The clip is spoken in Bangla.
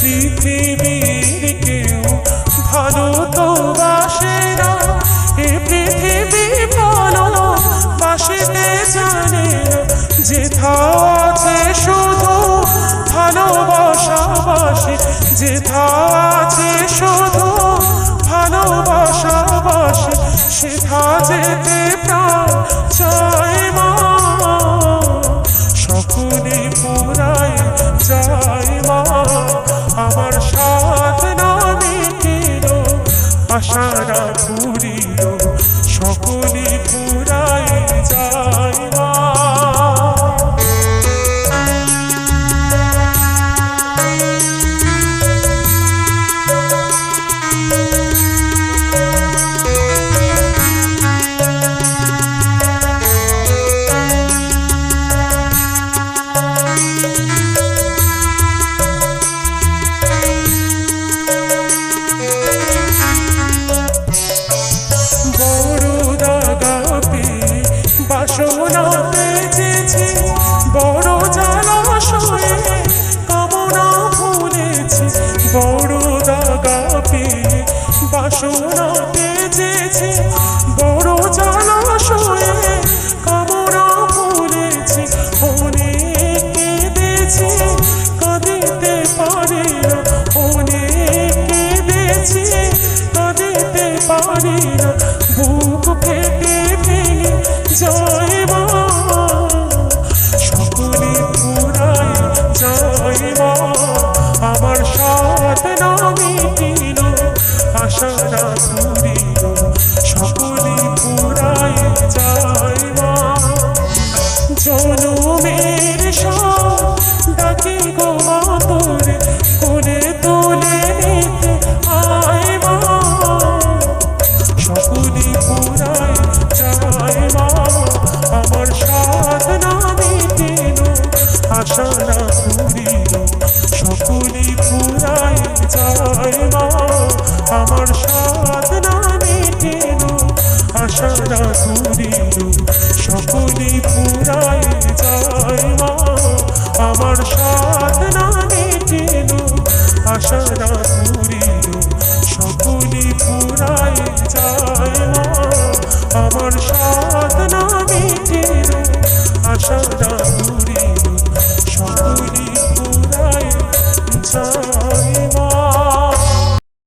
পৃথিবীর কেউ ভালো তো বাসে না। এ পৃথিবী ভালো বাসিতে জানে যেথা আছে শুধু। ভালোবাসা বাসে যেথা আছে শুধু। ভালোবাসা বাসে সেথা যেতে বাসনা পেয়েছি বড় জলাশয়ে কামনা ভুলেছি, বড় দাগা পেয়ে বাসনা পেয়েছি বড় জলাশয়ে কামনা ভুলেছি অনেক কেঁদেছি, কাঁদিতে পারি না অনেক কেঁদেছি, কাঁদিতে পারি বাসনা পুরিল সকলে পুরাই যায় মা আমার সাধনা মেটেল আশারা পুরিল সকলে পুরাই যায় মা আমার সাধনা মেটেল আশারা পুরিল সকলে পুরাই যায় মা, আমার